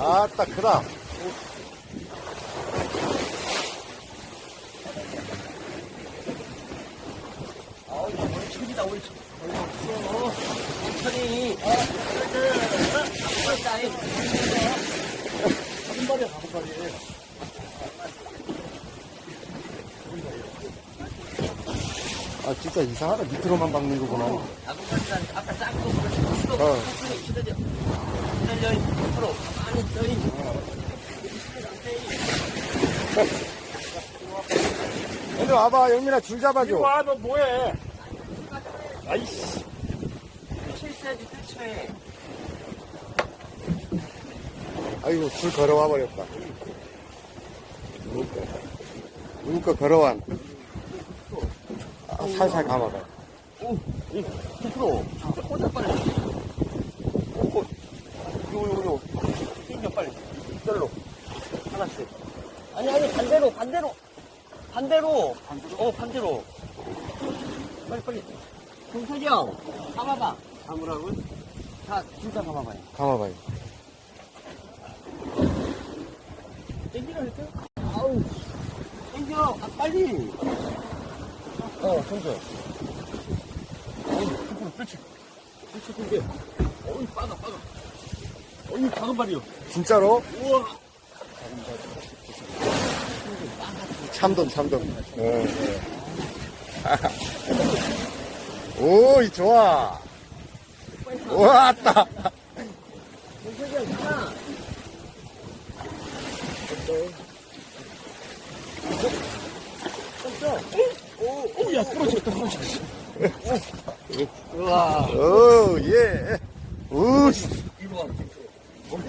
아따 크다 아우. 어, 천천히. 어, 어, 한 다섯 아 진짜 이상하다 밑으로만 박는 거구나 아까 짱도 그렇지. 수도 어. 기다려, 앞으로. 많이 떠이. 여기 와봐 영민아 줄 잡아줘 와, 너 뭐해? 아이씨. 실수해야지, 끝이에. 아이고 줄 걸어와 버렸다 누구 거 누구 거 걸어완 아, 살살 감아봐 오, 이, 앞으로. 꽂아, 빨리. 오, 요, 요, 요. 땡겨, 빨리. 절로. 하나씩. 아니, 아니, 반대로, 반대로. 반대로. 어, 반대로. 빨리, 빨리. 동석이 형, 감아봐. 감으라고? 자, 진짜 감아봐요. 감아봐요 땡기라 할까? 아우. 땡겨, 아, 빨리. 어, 땡겨. 어이, 그렇지, 그렇지. 그게. 어이, 빠가, 빠가. 어이, 작은 발이요. 진짜로? 우와. 참돔 참돔 어, 어. 오 이 좋아 왔다. 오, 오, 야, 부러졌다, 부러졌어. 우와. 오예 우씨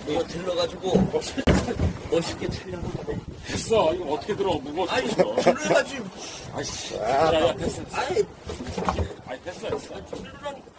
이거 들러가지고 멋있게 촬영을 해. 됐어. 이거 어떻게 들어? 무거워. 아니. 들러가지고. 아이씨. 아, 야, 야, 됐어. 됐어. 아니, 됐어, 됐어. 들러라니까.